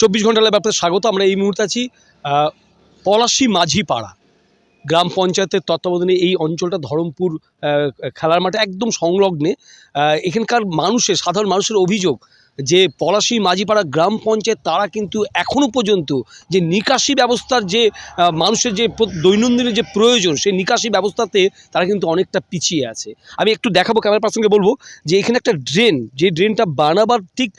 চব্বিশ ঘণ্টা ব্যাপারে স্বাগত। আমরা এই মুহূর্তে আছি পলাশী মাঝি পাড়া গ্রাম পঞ্চায়েতের তত্ত্বাবধানে এই অঞ্চলটা ধরমপুর খেলার মাঠে একদম সংলগ্নে। এখানকার মানুষের, সাধারণ মানুষের অভিযোগ যে পলাশী মাঝিপাড়া গ্রাম পঞ্চায়েত, তারা কিন্তু এখনও পর্যন্ত যে নিকাশি ব্যবস্থার যে মানুষের যে দৈনন্দিনের যে প্রয়োজন, সেই নিকাশি ব্যবস্থাতে তারা কিন্তু অনেকটা পিছিয়ে আছে। আমি একটু দেখাবো ক্যামেরা পার্সনকে বলব যে এখানে একটা ড্রেন যে ড্রেনটা বানাবার ঠিক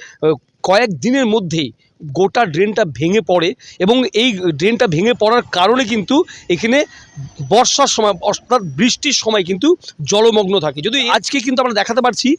কয়েক দিনের মধ্যেই গোটা ড্রেনটা ভেঙে পড়ে এবং এই ড্রেনটা ভেঙে পড়ার কারণে কিন্তু এখানে বর্ষার সময়, অর্থাৎ বৃষ্টির সময় কিন্তু জলমগ্ন থাকে। যদি আজকে কিন্তু আমরা দেখাতে পারছি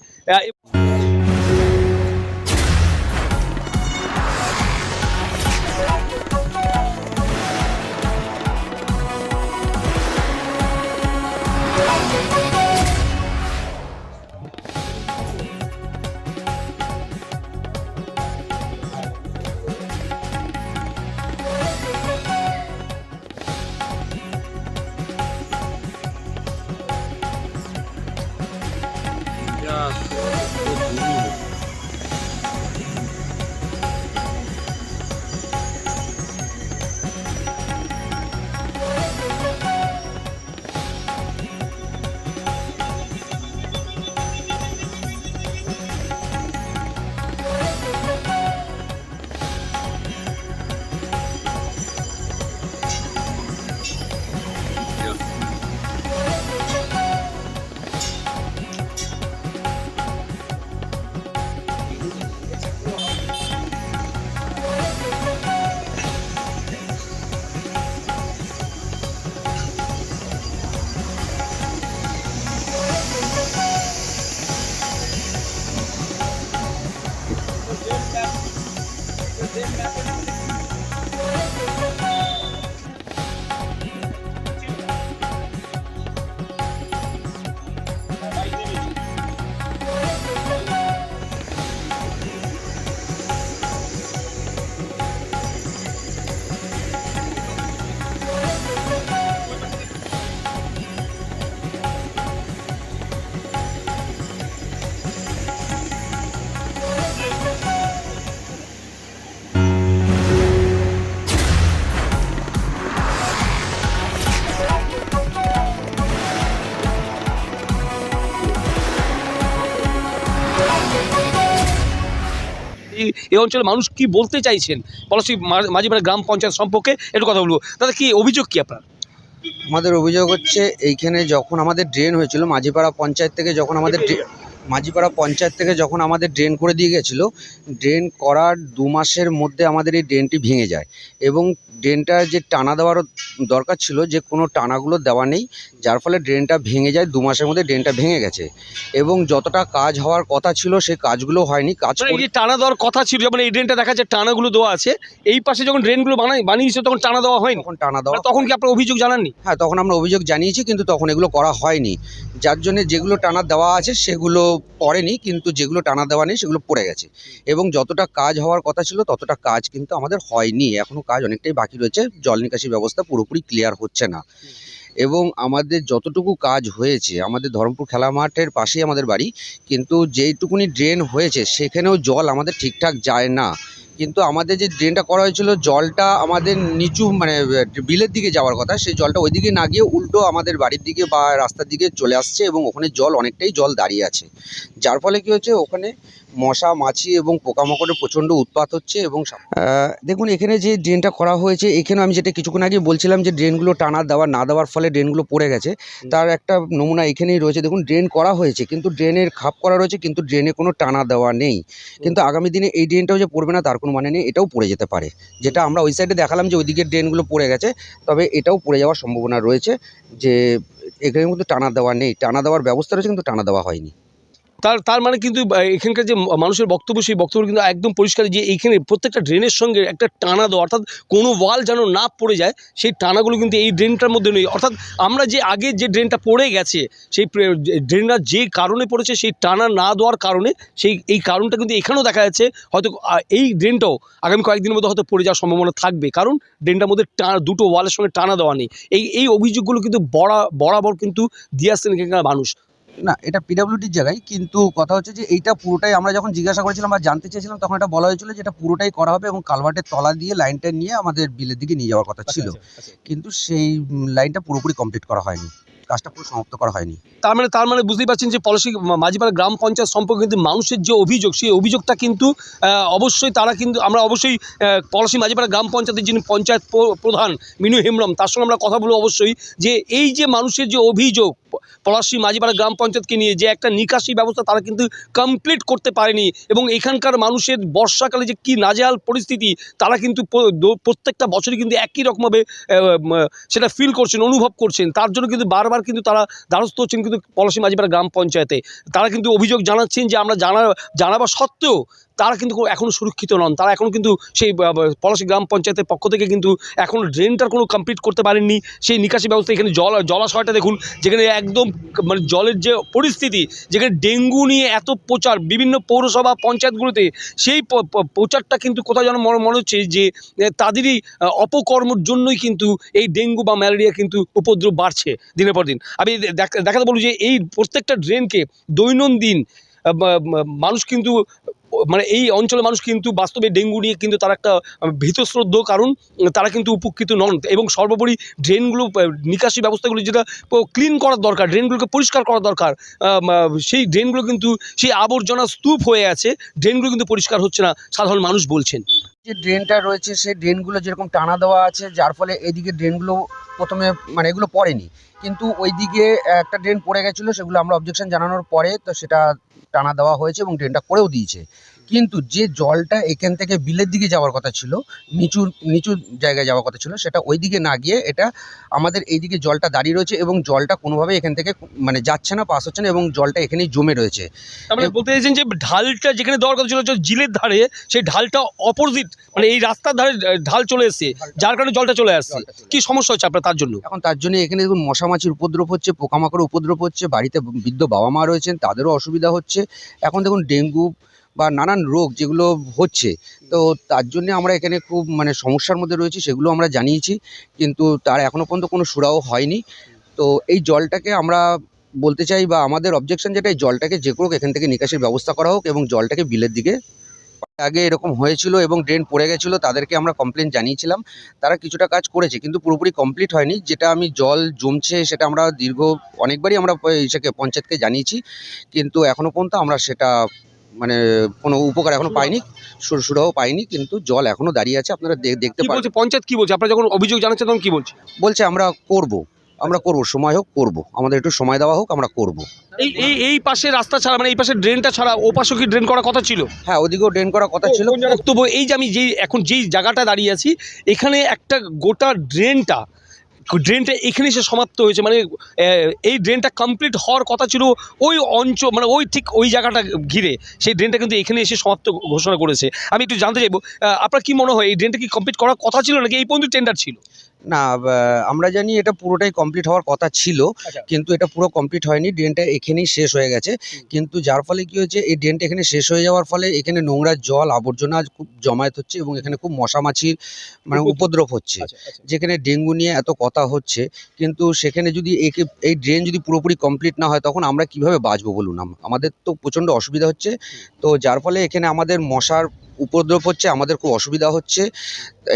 এই- অঞ্চলের মানুষ কি বলতে চাইছেন? পলাশী মাঝিপাড়া গ্রাম পঞ্চায়েত সম্পর্কে একটু কথা বলব। দাদা, কি অভিযোগ কি আপনার? আমাদের অভিযোগ হচ্ছে, এইখানে যখন আমাদের ড্রেন হয়েছিল, মাঝিপাড়া পঞ্চায়েত থেকে যখন আমাদের মাঝিপাড়া পঞ্চায়েত থেকে যখন আমাদের ড্রেন করে দিয়ে গেছিল ড্রেন করার দু মাসের মধ্যে আমাদের এই ড্রেনটি ভেঙে যায়। এবং ড্রেনটা যে টানা দেওয়ারও দরকার ছিল যে কোনো টানাগুলো দেওয়া নেই যার ফলে ড্রেনটা ভেঙে যায় দু মাসের মধ্যে ড্রেনটা ভেঙে গেছে। এবং যতটা কাজ হওয়ার কথা ছিল সেই কাজগুলো হয়নি কাজ মানে করে- টানা দেওয়ার কথা ছিল যেমন এই ড্রেনটা দেখা যাচ্ছে টানাগুলো দেওয়া আছে এই পাশে যখন ড্রেনগুলো বানাই বানিয়েছে তখন টানা দেওয়া হয়নি? তখন টানা দেওয়া মানে তখন কি আপনার অভিযোগ জানাননি? হ্যাঁ তখন আমরা অভিযোগ জানিয়েছি কিন্তু তখন এগুলো করা হয়নি। যার জন্য যেগুলো টানা দেওয়া আছে সেগুলো পড়েনি, কিন্তু যেগুলো টানা দেওয়া নেই সেগুলো পড়ে গেছে। এবং যতটা কাজ হওয়ার কথা ছিল, ততটা কাজ কিন্তু আমাদের হয়নি। এখনও কাজ অনেকটাই বাকি রয়েছে, জল নিকাশি ব্যবস্থা পুরোপুরি ক্লিয়ার হচ্ছে না। এবং আমাদের যতটুকু কাজ হয়েছে, আমাদের ধর্মপুর খেলা মাঠের পাশেই আমাদের বাড়ি, কিন্তু যেইটুকুনি ড্রেন হয়েছে, সেখানেও জল আমাদের ঠিকঠাক যায় না। কিন্তু আমাদের যে ড্রেনটা করা হয়েছিল জলটা আমাদের নিচু মানে বিলের দিকে যাওয়ার কথা সেই জলটা ওইদিকে না গিয়ে উল্টো আমাদের বাড়ির দিকে বা রাস্তার দিকে চলে আসছে এবং ওখানে জল অনেকটাই জল দাঁড়িয়ে আছে। যার ফলে কি হচ্ছে ওখানে মশা মাছি এবং পোকামাকড়ের প্রচণ্ড উৎপাত হচ্ছে এবং দেখুন এখানে যে ড্রেনটা করা হয়েছে এখানে আমি যেটা কিছুক্ষণ আগে বলছিলাম যে ড্রেনগুলো টানা দেওয়া না দেওয়ার ফলে ড্রেনগুলো পড়ে গেছে। তার একটা নমুনা এখানেই রয়েছে। দেখুন ড্রেন করা হয়েছে কিন্তু ড্রেনের খাপ করা রয়েছে কিন্তু ড্রেনে কোনো টানা দেওয়া নেই। কিন্তু আগামী দিনে এই ড্রেনটাও যে পড়বে না তার কোনো মানে নেই, এটাও পড়ে যেতে পারে। যেটা আমরা ওই সাইডে দেখালাম যে ওইদিকে ড্রেনগুলো পড়ে গেছে, তবে এটাও পড়ে যাওয়ার সম্ভাবনা রয়েছে যে এখানে কিন্তু টানা দেওয়া নেই। টানা দেওয়ার ব্যবস্থা রয়েছে কিন্তু টানা দেওয়া হয়নি। তার তার মানে কিন্তু এখানকার যে মানুষের বক্তব্য, সেই বক্তব্য কিন্তু একদম পরিষ্কার যে এইখানে প্রত্যেকটা ড্রেনের সঙ্গে একটা টানা দেওয়া, অর্থাৎ কোনো ওয়াল যেন না পড়ে যায়, সেই টানাগুলো কিন্তু এই ড্রেনটার মধ্যে নেই। অর্থাৎ আমরা যে আগে যে ড্রেনটা পড়ে গেছে, সেই ড্রেনটা যে কারণে পড়েছে, সেই টানা না দেওয়ার কারণে সেই, এই কারণটা কিন্তু এখানেও দেখা যাচ্ছে, হয়তো এই ড্রেনটাও আগামী কয়েকদিনের মধ্যে হয়তো পড়ে যাওয়ার সম্ভাবনা থাকবে। কারণ ড্রেনটার মধ্যে টা- দুটো ওয়ালের সঙ্গে টানা দেওয়া নেই। এই এই অভিযোগগুলো কিন্তু বড়া, বরাবর কিন্তু দিয়ে আসছেন এখানকার মানুষ। না এটা পিডাব্লিউডির জায়গায় কিন্তু কথা হচ্ছে যে এইটা পুরোটাই আমরা যখন জিজ্ঞাসা করেছিলাম বা জানতে চেয়েছিলাম তখন এটা বলা হয়েছিল যে এটা পুরোটাই করা হবে এবং কালভার্টের তলা দিয়ে লাইনটা নিয়ে আমাদের বিলের দিকে নিয়ে যাওয়ার কথা ছিল। কিন্তু সেই লাইনটা পুরোপুরি কমপ্লিট করা হয়নি। কাজটা পুরো সমাপ্ত করা হয়নি। তার মানে তার মানে বুঝতেই পারছেন যে পলাশি মাঝিপাড়া গ্রাম পঞ্চায়েত সম্পর্কে কিন্তু মানুষের যে অভিযোগ সেই অভিযোগটা কিন্তু অবশ্যই তারা কিন্তু আমরা অবশ্যই পলাশি মাঝিপাড়া গ্রাম পঞ্চায়েতের যিনি পঞ্চায়েত প্রধান মিনু হেমব্রম তার সঙ্গে আমরা কথা বলব অবশ্যই যে এই যে মানুষের যে অভিযোগ পলাশি মাঝিপাড়া গ্রাম পঞ্চায়েতকে নিয়ে যে একটা নিকাশি ব্যবস্থা তারা কিন্তু কমপ্লিট করতে পারেনি এবং এখানকার মানুষের বর্ষাকালে যে কি নাজেহাল পরিস্থিতি, তারা কিন্তু প্রত্যেকটা বছরই কিন্তু একই রকমভাবে সেটা ফিল করছেন, অনুভব করছেন। তার জন্য কিন্তু বারবার কিন্তু তারা দ্বারস্থ হচ্ছেন কিন্তু পলাশি মাঝিপাড়া গ্রাম পঞ্চায়েতে। তারা কিন্তু অভিযোগ জানাচ্ছেন যে আমরা জানা, জানাবা সত্ত্বেও তারা কিন্তু এখনও সুরক্ষিত নন। তারা এখনও কিন্তু সেই পলাশী গ্রাম পঞ্চায়েতের পক্ষ থেকে কিন্তু এখনও ড্রেনটার কোনো কমপ্লিট করতে পারেননি। সেই নিকাশি ব্যবস্থা এখানে জল, জলাশয়টা দেখুন, যেখানে একদম মানে জলের যে পরিস্থিতি, যেখানে ডেঙ্গু নিয়ে এত প্রচার বিভিন্ন পৌরসভা, পঞ্চায়েতগুলোতে, সেই প্রচারটা কিন্তু কোথাও যেন মনে হচ্ছে যে তাদেরই অপকর্মর জন্যই কিন্তু এই ডেঙ্গু বা ম্যালেরিয়া কিন্তু উপদ্রব বাড়ছে দিনের পর দিন। আমি দেখ- দেখাতে বলব যে এই প্রত্যেকটা ড্রেনকে দৈনন্দিন মানুষ কিন্তু মানে এই অঞ্চলের মানুষ কিন্তু বাস্তবে ডেঙ্গু নিয়ে কিন্তু তারা একটা ভীতশ্রদ্ধ কারণ তারা কিন্তু উপকৃত নন। এবং সর্বোপরি ড্রেনগুলো নিকাশি ব্যবস্থাগুলো যেটা ক্লিন করার দরকার, ড্রেনগুলোকে পরিষ্কার করা দরকার সেই ড্রেনগুলো কিন্তু, সেই আবর্জনা স্তূপ হয়ে আছে, ড্রেনগুলো কিন্তু পরিষ্কার হচ্ছে না, সাধারণ মানুষ বলছেন। যে ড্রেনটা রয়েছে, সেই ড্রেনগুলো যেরকম টানা দেওয়া আছে, যার ফলে এদিকে ড্রেনগুলো প্রথমে মানে এগুলো পড়েনি। কিন্তু ওই দিকে একটা ড্রেন পড়ে গেছিল, সেগুলো আমরা অবজেকশন জানানোর পরে তো সেটা টানা দেওয়া হয়েছে এবং ড্রেনটা করেও দিয়েছে। কিন্তু যে জলটা এখান থেকে বিলের দিকে যাওয়ার কথা ছিল নিচু নিচু জায়গায় যাওয়ার কথা ছিল সেটা ওই দিকে না গিয়ে এটা আমাদের এইদিকে জলটা দাঁড়িয়ে রয়েছে এবং জলটা কোনোভাবে এখান থেকে মানে যাচ্ছে না পাস হচ্ছে না এবং জলটা এখানেই জমে রয়েছে। বলতে চাইছেন যে ঢালটা যেখানে দেওয়ার কথা ছিল জিলের ধারে সেই ঢালটা অপোজিট মানে এই রাস্তার ধারে ঢাল চলে এসছে যার কারণে জলটা চলে আসছে। কি সমস্যা হচ্ছে আপনার তার জন্য? এখন তার জন্য এখানে দেখুন মশা মাছির উপদ্রব হচ্ছে পোকামাকড়ের উপদ্রব হচ্ছে বাড়িতে বৃদ্ধ বাবা মা রয়েছেন তাদেরও অসুবিধা হচ্ছে। এখন দেখুন ডেঙ্গু বা নানান রোগ যেগুলো হচ্ছে, তো তার জন্য আমরা এখানে খুব মানে সমস্যার মধ্যে রয়েছি, সেগুলো আমরা জানিয়েছি, কিন্তু তার এখনও পর্যন্ত কোনো সুরাও হয়নি। তো এই জলটাকে আমরা বলতে চাই বা আমাদের অবজেকশন যেটা, এই জলটাকে যে হোক এখান থেকে নিকাশের ব্যবস্থা করা হোক এবং জলটাকে বিলের দিকে আগে এরকম হয়েছিল এবং ড্রেন পড়ে গেছিল, তাদেরকে আমরা কমপ্লেন জানিয়েছিলাম, তারা কিছুটা কাজ করেছে, কিন্তু পুরোপুরি কমপ্লিট হয়নি। যেটা আমি জল জমছে সেটা আমরা দীর্ঘ অনেকবারই আমরা ইসেকে পঞ্চায়েতকে জানিয়েছি, কিন্তু এখনও পর্যন্ত আমরা সেটা মানে কোনো উপকার এখনও পাইনি সুর- সুরাহও পাইনি কিন্তু জল এখনও দাঁড়িয়ে আছে আপনারা দেখতে পারেন। পঞ্চায়েত কি বলছে? আপনারা যখন অভিযোগ জানাচ্ছেন তখন কি বলছে? বলছে আমরা করব আমরা করব সময় হোক করব আমাদের একটু সময় দেওয়া হোক আমরা করব। এই এই এই পাশে রাস্তা ছাড়া মানে এই পাশে ড্রেনটা ছাড়া ও পাশে কি ড্রেন করার কথা ছিল? হ্যাঁ ওদিকেও ড্রেন করার কথা ছিল। বক্তব্য এই যে আমি যেই এখন যেই জায়গাটা দাঁড়িয়ে আছি এখানে একটা গোটা ড্রেনটা ড্রেনটা এখানে এসে সমাপ্ত হয়েছে মানে এই ড্রেনটা কমপ্লিট হওয়ার কথা ছিল ওই অঞ্চল মানে ওই ঠিক ওই জায়গাটা ঘিরে। সেই ড্রেনটা কিন্তু এখানে এসে সমাপ্ত ঘোষণা করেছে। আমি একটু জানতে চাইব আপনার কি মনে হয়, এই ড্রেনটা কি কমপ্লিট করার কথা ছিল নাকি এই পর্যন্ত টেন্ডার ছিল? না আমরা জানি এটা পুরোটাই কমপ্লিট হওয়ার কথা ছিল আচ্ছা। কিন্তু এটা পুরো কমপ্লিট হয়নি ড্রেনটা এখানেই শেষ হয়ে গেছে। কিন্তু যার ফলে কি হয়েছে এই ড্রেনটা এখানে শেষ হয়ে যাওয়ার ফলে এখানে নোংরা জল আবর্জনা খুব জমায়েত হচ্ছে এবং এখানে খুব মশা মাছির মানে উপদ্রব। উপদ্রব হচ্ছে। যেখানে ডেঙ্গু নিয়ে এত কথা হচ্ছে কিন্তু সেখানে যদি একে এই ড্রেন যদি পুরোপুরি কমপ্লিট না হয় তখন আমরা কীভাবে বাঁচবো বলুন? আমাদের তো প্রচণ্ড অসুবিধা হচ্ছে। তো যার ফলে এখানে আমাদের মশার উপদ্রব হচ্ছে, আমাদের খুব অসুবিধা হচ্ছে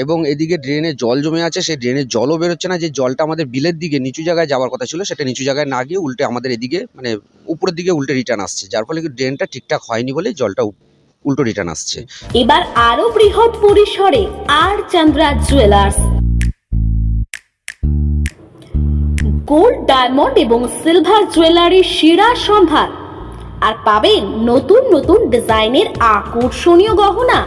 এবং এদিকে ড্রেনে জল জমে আছে, সেই ড্রেনের জলও বেরোচ্ছে না, যে জলটা আমাদের বিলের দিকে নিচু জায়গায় যাওয়ার কথা ছিল, সেটা নিচু জায়গায় না গিয়ে উল্টে আমাদের এদিকে মানে উপরের দিকে উল্টে রিটার্ন আসছে, যার ফলে ড্রেনটা ঠিকঠাক হয়নি বলে জলটা উল্টো রিটার্ন আসছে। এবার আরও বৃহৎ পরিসরে আর চন্দ্রা জুয়েলার্স গোল্ড ডায়মন্ড এবং সিলভার জুয়েলারির সেরা সম্ভার আর পাবেন নতুন নতুন ডিজাইনের আকর্ষণীয় গহনা।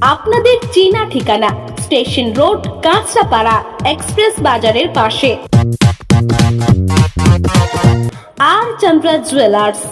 আপনাদের চেনা ঠিকানা, স্টেশন রোড, কাঁচরাপাড়া, এক্সপ্রেস বাজারের পাশে। আর চন্দ্রা জুয়েলার্স।